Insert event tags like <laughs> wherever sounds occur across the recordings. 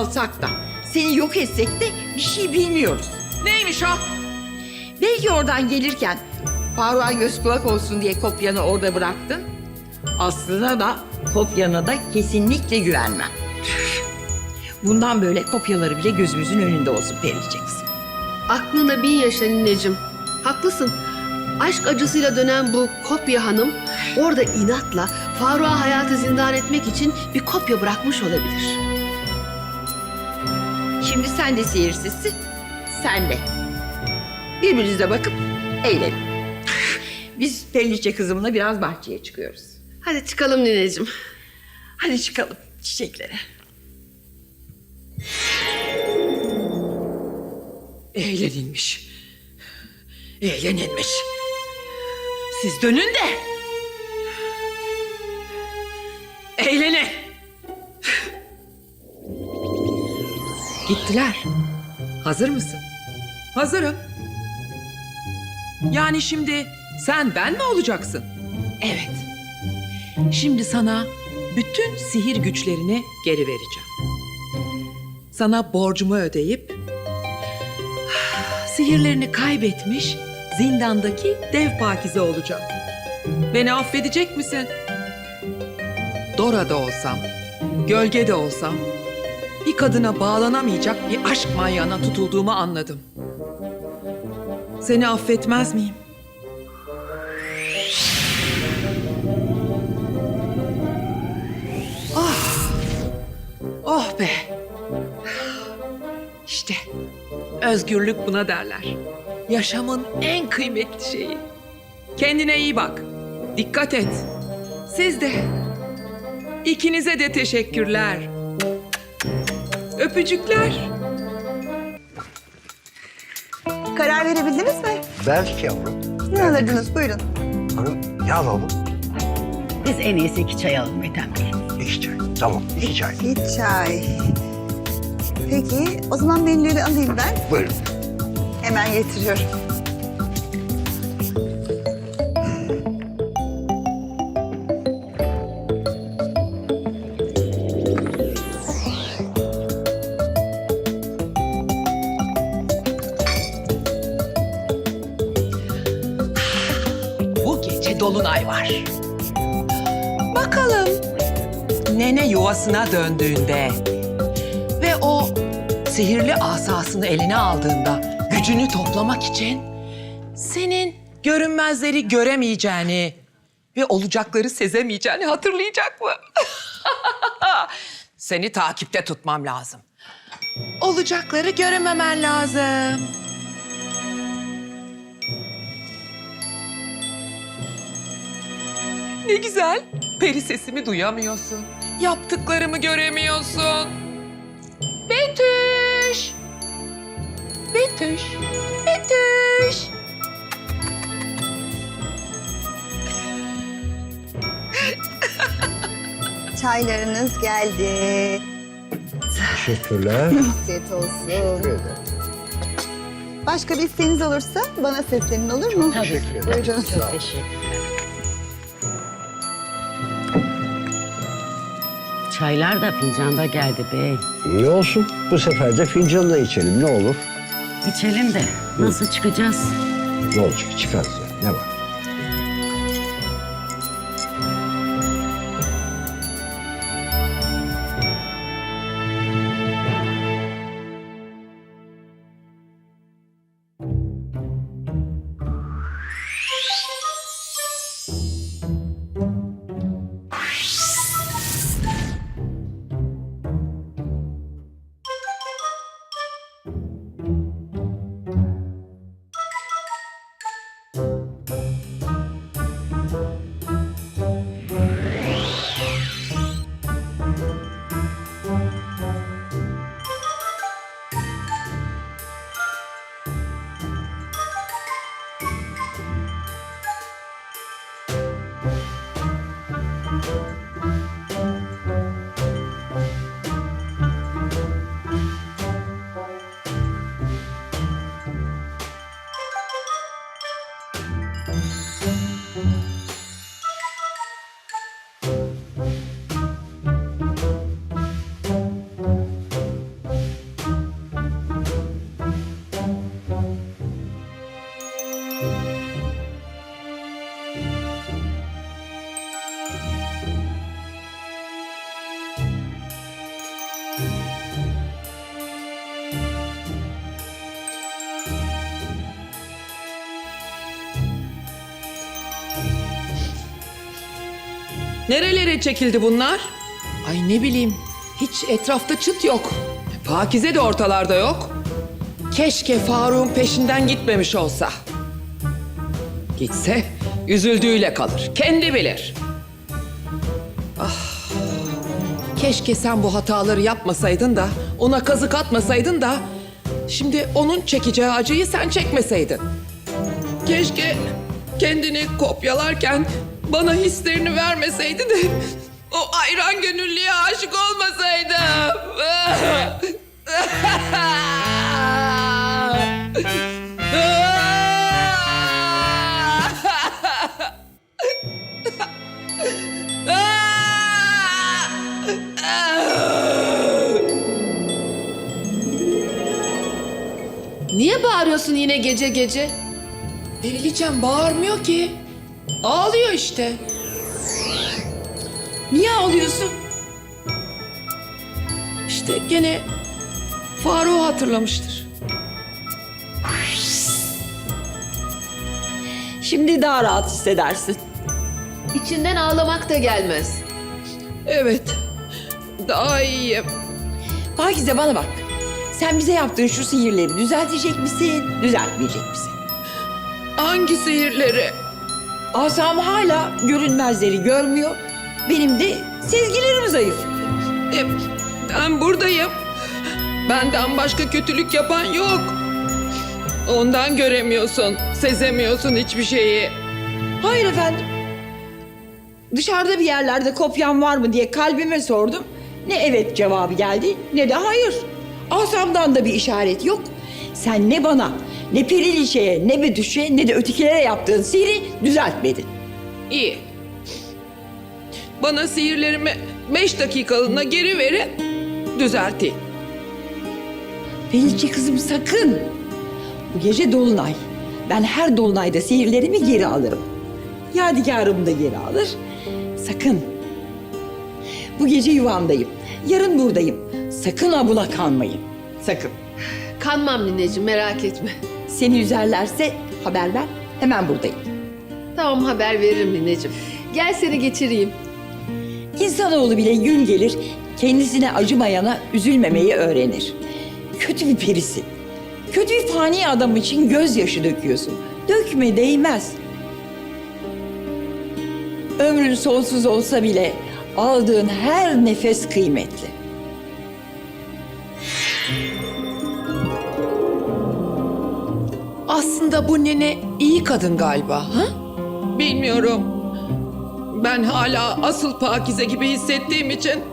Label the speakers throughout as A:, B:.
A: Alsak da, seni yok etsek de bir şey bilmiyoruz.
B: Neymiş o?
A: Belki oradan gelirken Faruk'a göz kulak olsun diye kopyanı orada bıraktın. Aslına da kopyana da kesinlikle güvenmem. Bundan böyle kopyaları bile gözümüzün önünde olsun Periliçeksin.
C: Aklına bin yaşa nineciğim. Haklısın. Aşk acısıyla dönen bu kopya hanım orada inatla Faruk'a hayatı zindan etmek için bir kopya bırakmış olabilir.
A: Şimdi sen de sihirsizsin, sen de. Birbirinize bakıp eğlenin. Biz Periliçe kızımla biraz bahçeye çıkıyoruz.
C: Hadi çıkalım nineciğim.
A: Hadi çıkalım çiçeklere.
B: Eğlenilmiş. Eğlenilmiş. Siz dönün de. Eğlenin. Gittiler. Hazır mısın? Hazırım. Yani şimdi sen ben mi olacaksın? Evet. Şimdi sana bütün sihir güçlerini geri vereceğim. Sana borcumu ödeyip <sighs> sihirlerini kaybetmiş zindandaki dev pakize olacağım. Beni affedecek misin? Dora'da olsam, gölgede olsam bir kadına bağlanamayacak bir aşk manyağına tutulduğumu anladım. Seni affetmez miyim? Ah! Oh be! İşte özgürlük buna derler. Yaşamın en kıymetli şeyi. Kendine iyi bak. Dikkat et. Siz de. İkinize de teşekkürler. Öpücükler.
D: Karar verebildiniz mi?
E: Belki yavrum.
D: Ne alırdınız? Buyurun.
E: Hanım ne alalım?
F: Biz en iyisi iki çay alalım Ethem Bey.
E: İki çay. Tamam iki çay.
D: Bir çay. Peki, o zaman menüleri alayım ben.
E: Buyurun.
D: Hemen getiriyorum.
B: Dolunay var. Bakalım nene yuvasına döndüğünde ve o sihirli asasını eline aldığında gücünü toplamak için senin görünmezleri göremeyeceğini ve olacakları sezemeyeceğini hatırlayacak mı? <laughs> Seni takipte tutmam lazım. Olacakları görememen lazım. Ne güzel. Peri sesimi duyamıyorsun. Yaptıklarımı göremiyorsun. Betüş. Betüş. Betüş. <laughs>
D: Çaylarınız geldi.
E: Teşekkürler.
D: Afiyet olsun. Başka bir isteğiniz olursa bana seslenin olur mu?
E: Teşekkür ederim.
D: Buyurun.
F: Çok teşekkür Çaylar da fincanda geldi bey.
E: İyi olsun. Bu sefer de fincanla içelim ne olur.
F: İçelim de nasıl çıkacağız?
E: Ne olacak çıkarız ya. Ne var?
B: Nerelere çekildi bunlar? Ay ne bileyim, hiç etrafta çıt yok. Pakize de ortalarda yok. Keşke Faruk'un peşinden gitmemiş olsa. Gitse üzüldüğüyle kalır, kendi bilir. Ah, keşke sen bu hataları yapmasaydın da, ona kazık atmasaydın da... ...şimdi onun çekeceği acıyı sen çekmeseydin. Keşke kendini kopyalarken bana hislerini vermeseydi de o ayran gönüllüye aşık olmasaydım.
C: Niye bağırıyorsun yine gece gece?
B: Perilicem bağırmıyor ki. Ağlıyor işte. Niye ağlıyorsun? İşte gene Faruk'u hatırlamıştır.
A: Şimdi daha rahat hissedersin.
C: İçinden ağlamak da gelmez.
B: Evet. Daha iyiyim.
A: Pakize bana bak. Sen bize yaptığın şu sihirleri düzeltecek misin, düzeltmeyecek misin?
B: Hangi sihirleri?
A: Asam hala görünmezleri görmüyor. Benim de sezgilerim zayıf.
B: E, ben buradayım. Benden başka kötülük yapan yok. Ondan göremiyorsun, sezemiyorsun hiçbir şeyi.
A: Hayır efendim. Dışarıda bir yerlerde kopyam var mı diye kalbime sordum. Ne evet cevabı geldi ne de hayır. Asamdan da bir işaret yok. Sen ne bana, ne Periliçe'ye, ne Betüş'e, ne de ötekilere yaptığın sihiri düzeltmedin.
B: İyi. Bana sihirlerimi beş dakikalığına geri verin, düzelteyim.
A: Periliçe kızım sakın. Bu gece dolunay. Ben her dolunayda sihirlerimi geri alırım. Yadigarımı da geri alır. Sakın. Bu gece yuvamdayım. Yarın buradayım. Sakın ha buna kanmayın. Sakın.
C: Kanmam nineciğim merak etme.
A: Seni üzerlerse haber ver. Hemen buradayım.
C: Tamam haber veririm nineciğim. Gel seni geçireyim.
A: İnsanoğlu bile gün gelir kendisine acımayana üzülmemeyi öğrenir. Kötü bir perisin. Kötü bir fani adam için gözyaşı döküyorsun. Dökme değmez. Ömrün sonsuz olsa bile aldığın her nefes kıymetli.
B: Aslında bu nene iyi kadın galiba, ha? Bilmiyorum. Ben hala asıl Pakize gibi hissettiğim için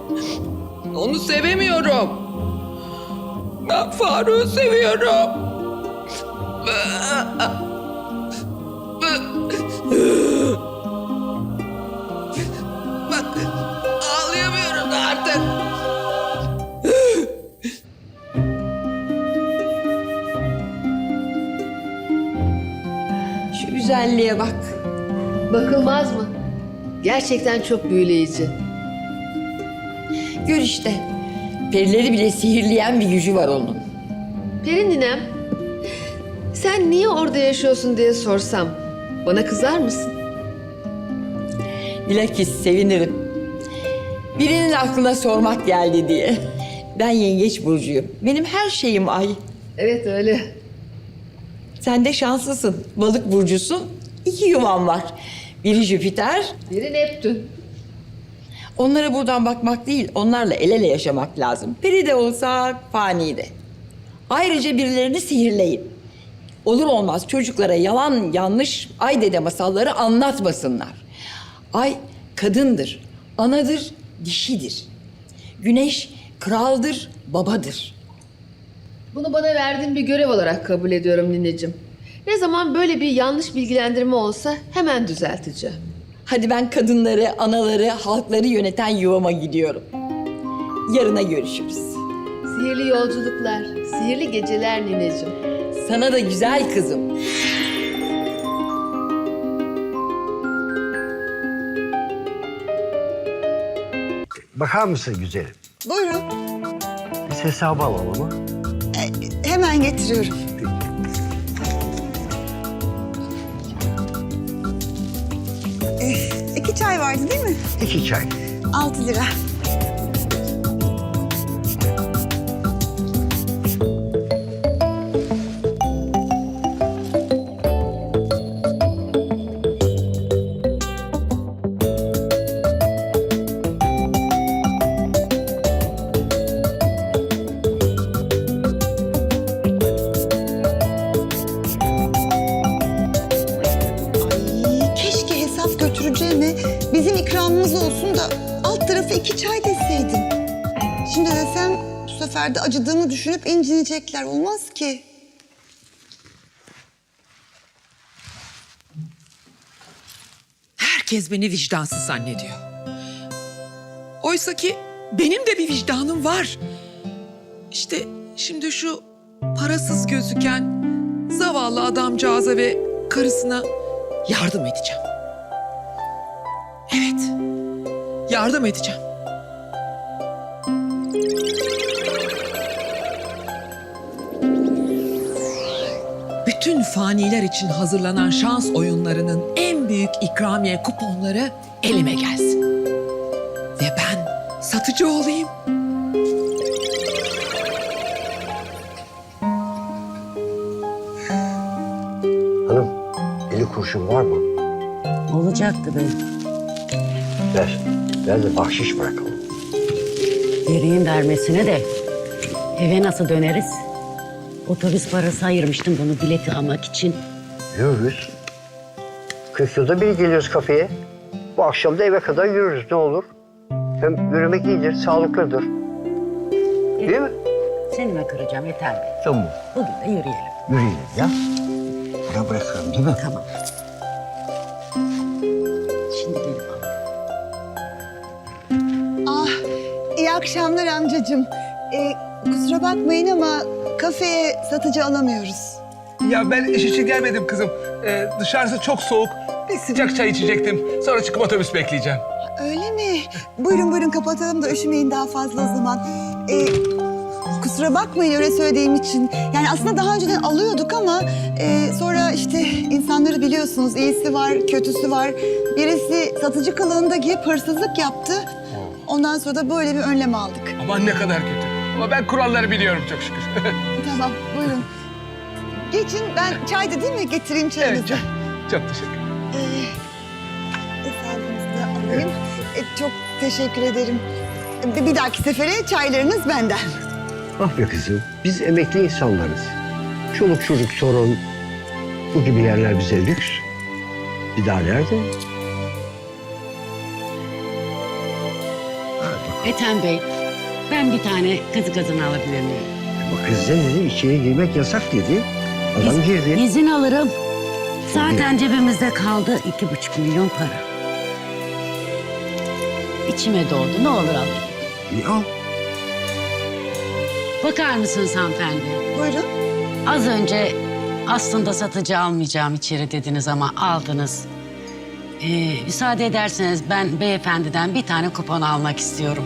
B: onu sevemiyorum. Ben Faruk'u seviyorum.
A: Güzelliğe bak.
C: Bakılmaz mı? Gerçekten çok büyüleyici.
A: Gör işte. Perileri bile sihirleyen bir gücü var onun.
C: Peri ninem, sen niye orada yaşıyorsun diye sorsam bana kızar mısın?
A: Bilakis sevinirim. Birinin aklına sormak geldi diye. Ben yengeç burcuyum. Benim her şeyim ay.
C: Evet öyle.
A: Sen de şanslısın. Balık burcusun. İki yuvan var. Biri Jüpiter.
C: Biri Neptün.
A: Onlara buradan bakmak değil, onlarla el ele yaşamak lazım. Peri de olsak, fani de. Ayrıca birilerini sihirleyin. Olur olmaz çocuklara yalan yanlış ay dede masalları anlatmasınlar. Ay kadındır, anadır, dişidir. Güneş kraldır, babadır.
C: Bunu bana verdiğin bir görev olarak kabul ediyorum nineciğim. Ne zaman böyle bir yanlış bilgilendirme olsa hemen düzelteceğim.
A: Hadi ben kadınları, anaları, halkları yöneten yuvama gidiyorum. Yarına görüşürüz.
C: Sihirli yolculuklar, sihirli geceler nineciğim.
A: Sana da güzel kızım.
E: Bakar mısın güzelim?
D: Buyurun.
E: Biz hesabı alalım mı?
D: E, hemen getiriyorum. Vardı değil mi?
E: İki çay.
D: Altı lira. Sefer de acıdığımı düşünüp incinecekler. Olmaz ki.
B: Herkes beni vicdansız zannediyor. Oysa ki benim de bir vicdanım var. İşte şimdi şu parasız gözüken zavallı adamcağıza ve karısına yardım edeceğim. Evet, yardım edeceğim. Bütün faniler için hazırlanan şans oyunlarının en büyük ikramiye kuponları elime gelsin. Ve ben satıcı olayım.
E: Hanım, eli kurşun var mı?
F: Olacaktı bey.
E: Ver. Ver de bahşiş bırakalım.
F: Vereyim vermesine de eve nasıl döneriz? Otobüs parası ayırmıştım bunu bileti almak için.
E: Yürürüz. 40 yılda bir geliyoruz kafeye. Bu akşam da eve kadar yürürüz ne olur. Hem yürümek iyidir, sağlıklıdır. Değil mi?
F: Seni mi kıracağım yeter mi?
E: Tamam.
F: Bugün de yürüyelim.
E: Yürüyelim ya. Buraya bırakıyorum değil mi?
F: Tamam. Şimdi gelip al.
D: Ah, iyi akşamlar amcacığım. Ee, kusura bakmayın ama kafeye satıcı alamıyoruz.
G: Ya ben iş için gelmedim kızım. Ee, dışarısı çok soğuk. Bir sıcak çay içecektim. Sonra çıkıp otobüs bekleyeceğim.
D: Öyle mi? Buyurun buyurun kapatalım da üşümeyin daha fazla o zaman. Ee, kusura bakmayın öyle söylediğim için. Yani aslında daha önceden alıyorduk ama e, sonra işte insanları biliyorsunuz iyisi var, kötüsü var. Birisi satıcı kılığında giyip hırsızlık yaptı. Ondan sonra da böyle bir önlem aldık.
G: Aman ne kadar kötü. Ama ben kuralları biliyorum çok şükür. <laughs>
D: Tamam buyurun. Geçin ben çaydı değil mi? Getireyim çayınızı.
G: evet, çok, çok teşekkür ederim.
D: Ee, hesabınızı da alayım. Ee, çok teşekkür ederim. Bir, bir dahaki sefere çaylarınız benden.
E: Ah be kızım, biz emekli insanlarız. Çoluk çocuk sorun. Bu gibi yerler bize lüks. Bir daha nerede?
F: Ethem Bey, ben bir tane kızı kızını alabilir miyim?
E: Bak kız ne dedi? İçeri girmek yasak dedi. Adam
F: İz-
E: girdi.
F: İzin alırım. Zaten cebimizde kaldı iki buçuk milyon para. İçime doğdu. Ne olur alayım.
E: İyi al.
F: Bakar mısınız hanımefendi?
D: Buyurun.
F: Az önce aslında satıcı almayacağım içeri dediniz ama aldınız. Ee, müsaade ederseniz ben beyefendiden bir tane kupon almak istiyorum.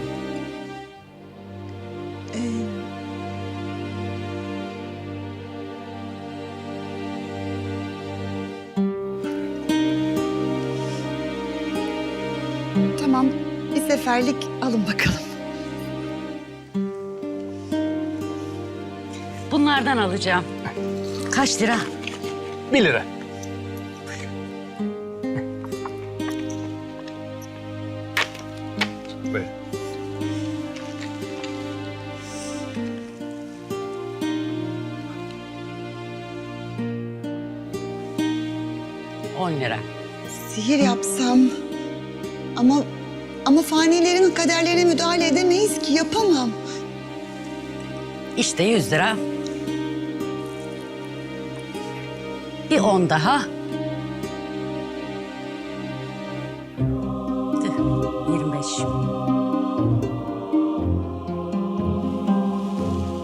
D: Seferlik alın bakalım.
F: Bunlardan alacağım. Kaç lira?
G: Bir lira. Buyurun.
F: On lira.
D: Sihir yapsam ama ama fanilerin kaderlerine müdahale edemeyiz ki yapamam.
F: İşte yüz lira. Bir on daha. Tüh, Yirmi beş.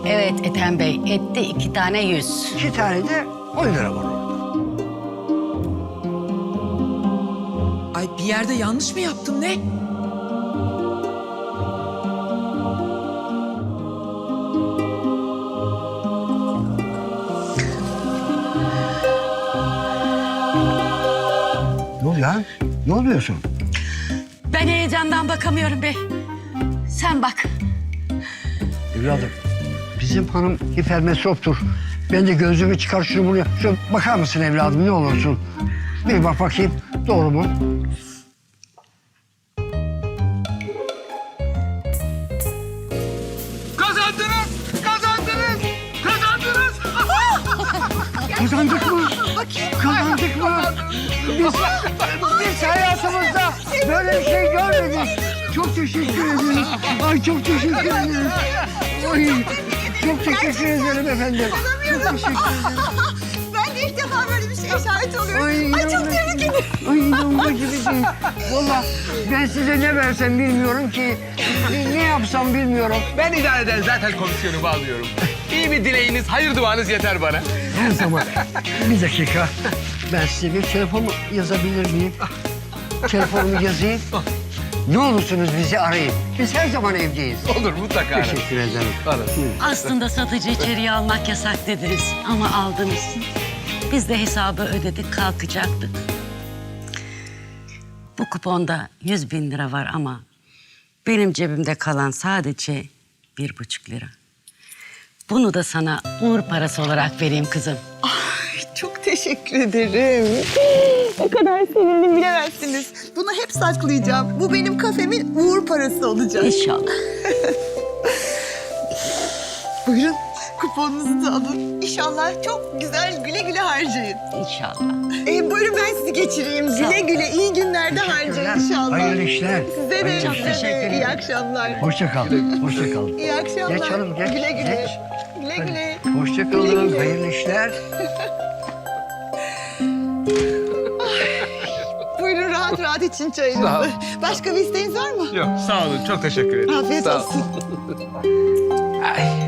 F: Evet Ethem Bey, etti iki tane yüz.
E: İki tane de 10 lira var orada.
B: Ay bir yerde yanlış mı yaptım ne?
E: Ne oluyor ya? Ne oluyorsun?
F: Ben heyecandan bakamıyorum bey. Sen bak.
E: Evladım, bizim hanım hipermetroptur. Ben de gözümü çıkar şunu buraya. Şöyle bakar mısın evladım ne olursun? Bir bak bakayım doğru mu? Ederiz. Ay çok teşekkür ederiz. Ay, çok teşekkür ederim efendim. Çok teşekkür ederim. <laughs>
D: Ben de ilk defa böyle bir şeye şahit oluyorum.
E: Ay,
D: Ay, çok
E: inanılmaz.
D: tebrik ederim.
E: Ay inanılmaz gibi değil. Valla ben size ne versem bilmiyorum ki. Ne, ne yapsam bilmiyorum.
G: Ben idare eden zaten komisyonu bağlıyorum. İyi bir dileğiniz, hayır duanız yeter bana.
E: Her zaman. Bir dakika. Ben size bir telefon yazabilir miyim? <laughs> Telefonumu yazayım. Ne olursunuz bizi arayın. Biz her zaman evdeyiz.
G: Olur mutlaka. ararım.
E: Teşekkür ederim.
G: Alın.
F: Aslında satıcı içeriye almak yasak dediniz ama aldınız. Biz de hesabı ödedik kalkacaktık. Bu kuponda yüz bin lira var ama benim cebimde kalan sadece bir buçuk lira. Bunu da sana uğur parası olarak vereyim kızım.
D: Çok teşekkür ederim. Ne kadar sevindim bilemezsiniz. Bunu hep saklayacağım. Bu benim kafemin uğur parası olacak.
F: İnşallah. <laughs>
D: Buyurun kuponunuzu da alın. İnşallah çok güzel güle güle harcayın.
F: İnşallah.
D: Ee, buyurun ben sizi geçireyim.
F: Sağ.
D: Güle güle iyi günlerde harcayın inşallah.
E: Hayırlı işler.
D: Size de,
E: Hayırlı
F: Çok
D: size
F: teşekkür
D: de.
F: ederim.
D: İyi akşamlar.
E: Hoşça kal. Hoşça kal.
D: İyi akşamlar.
E: Geç hanım geç.
D: Güle güle.
E: Geç.
D: Güle güle.
E: Hoşça
D: Güle
E: kalın.
D: güle.
E: Hayırlı işler. <laughs>
D: Rahat rahat için.
G: Sağ ol.
D: Başka bir isteğiniz var mı?
G: Yok sağ olun, çok teşekkür ederim.
D: Afiyet olsun.
G: Ay.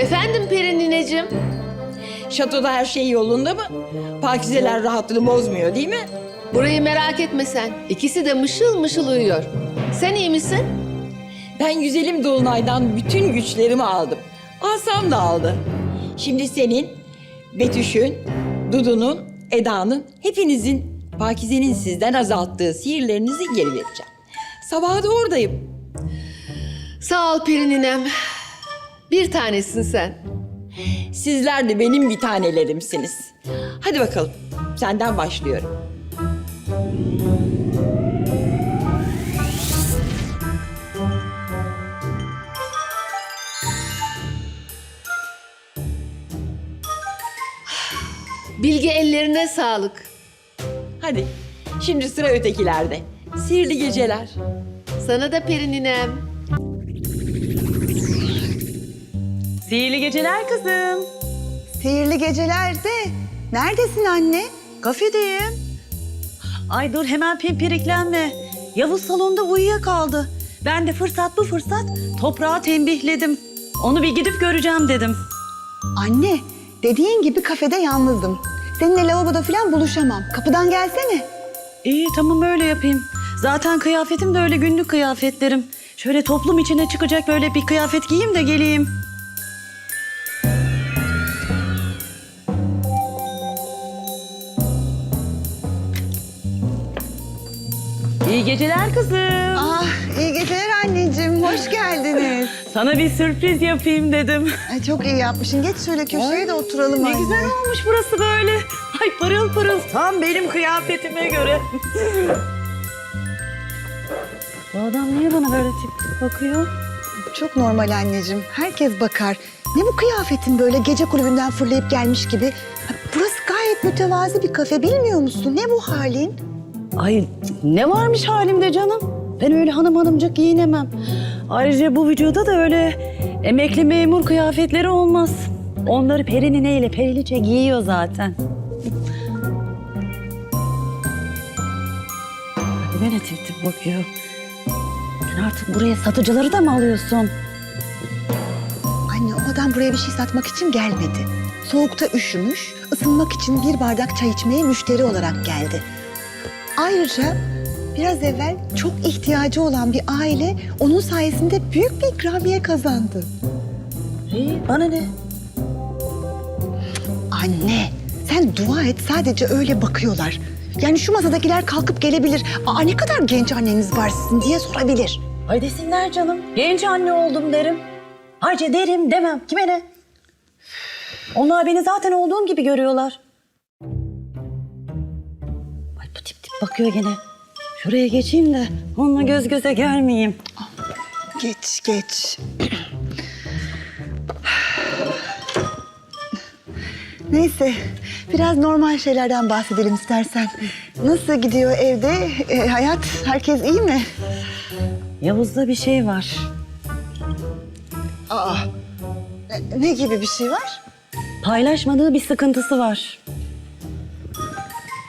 C: Efendim Peri nineciğim?
A: Şatoda her şey yolunda mı? Pakizeler rahatlığını bozmuyor değil mi?
C: Burayı merak etme sen. İkisi de mışıl mışıl uyuyor. Sen iyi misin?
A: Ben güzelim Dolunay'dan bütün güçlerimi aldım. Asam da aldı. Şimdi senin, Betüş'ün, Dudu'nun, Eda'nın, hepinizin, Pakize'nin sizden azalttığı sihirlerinizi geri vereceğim. Sabaha da oradayım.
C: Sağ ol Peri ninem. Bir tanesin sen.
A: Sizler de benim bir tanelerimsiniz. Hadi bakalım, senden başlıyorum.
C: Bilge ellerine sağlık.
A: Hadi, şimdi sıra ötekilerde. Sihirli geceler.
C: Sana da Peri
H: Sihirli geceler kızım.
D: Sihirli gecelerde. Neredesin anne?
H: Kafedeyim. Ay dur hemen pimpiriklenme. Yavuz salonda uyuyakaldı. Ben de fırsat bu fırsat toprağı tembihledim. Onu bir gidip göreceğim dedim.
D: Anne, dediğin gibi kafede yalnızdım. Seninle lavaboda falan buluşamam. Kapıdan gelsene.
H: İyi tamam öyle yapayım. Zaten kıyafetim de öyle günlük kıyafetlerim. Şöyle toplum içine çıkacak böyle bir kıyafet giyeyim de geleyim. Geceler kızım.
D: Ah, iyi geceler anneciğim. Hoş geldiniz. <laughs>
H: Sana bir sürpriz yapayım dedim.
D: Ay, çok iyi yapmışsın. Geç şöyle köşeye de oturalım
H: Ne
D: anne.
H: güzel olmuş burası böyle. Ay parıl parıl tam benim kıyafetime göre. Bu adam niye bana böyle tip bakıyor?
D: Çok normal anneciğim. Herkes bakar. Ne bu kıyafetin böyle gece kulübünden fırlayıp gelmiş gibi? Burası gayet mütevazi bir kafe bilmiyor musun? Ne bu halin?
H: Ay ne varmış halimde canım? Ben öyle hanım hanımcık giyinemem. Ayrıca bu vücuda da öyle Emekli memur kıyafetleri olmaz. Onları peri nineyle periliçe giyiyor zaten. Bana tip tip bakıyor. Sen artık buraya satıcıları da mı alıyorsun?
D: Anne o adam buraya bir şey satmak için gelmedi. Soğukta üşümüş, ısınmak için bir bardak çay içmeye müşteri olarak geldi. Ayrıca biraz evvel çok ihtiyacı olan bir aile onun sayesinde büyük bir ikramiye kazandı.
H: İyi, bana ne?
D: Anne, sen dua et sadece öyle bakıyorlar. Yani şu masadakiler kalkıp gelebilir. Aa ne kadar genç anneniz var sizin diye sorabilir.
H: Ay desinler canım. Genç anne oldum derim. Ayrıca derim demem. Kime ne? Onlar beni zaten olduğum gibi görüyorlar. Bakıyor gene. Şuraya geçeyim de onunla göz göze gelmeyeyim.
D: Geç, geç. Neyse, biraz normal şeylerden bahsedelim istersen. Nasıl gidiyor evde? E, hayat, herkes iyi mi?
H: Yavuz'da bir şey var.
D: Aa, e, ne gibi bir şey var?
H: Paylaşmadığı bir sıkıntısı var.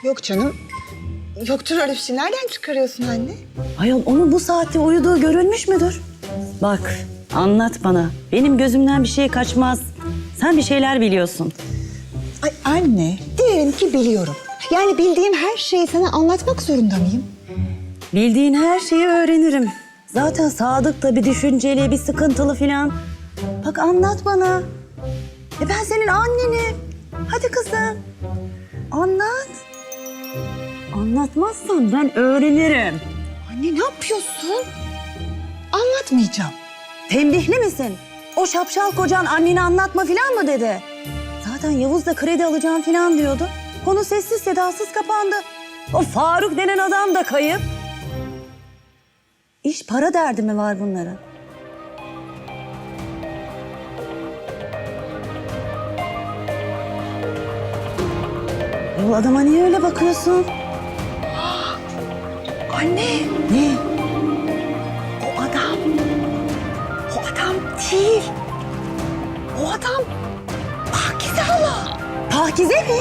D: Yok canım. Yoktur öyle bir şey. Nereden çıkarıyorsun anne?
H: Ayol onun bu saatte uyuduğu görülmüş müdür? Bak anlat bana. Benim gözümden bir şey kaçmaz. Sen bir şeyler biliyorsun.
D: Ay anne, diyelim ki biliyorum. Yani bildiğim her şeyi sana anlatmak zorunda mıyım?
H: Bildiğin her şeyi öğrenirim. Zaten Sadık da bir düşünceli, bir sıkıntılı filan. Bak anlat bana. E ben senin annenim. Hadi kızım. Anlat. Anlatmazsan ben öğrenirim.
D: Anne ne yapıyorsun? Anlatmayacağım.
H: Tembihli misin? O şapşal kocan anneni anlatma filan mı dedi? Zaten Yavuz da kredi alacağım filan diyordu. Konu sessiz sedasız kapandı. O Faruk denen adam da kayıp. İş para derdi mi var bunların? Bu adama niye öyle bakıyorsun?
D: Anne,
H: Ne?
D: o adam. O adam değil. O adam Pakize hala.
H: Pakize mi?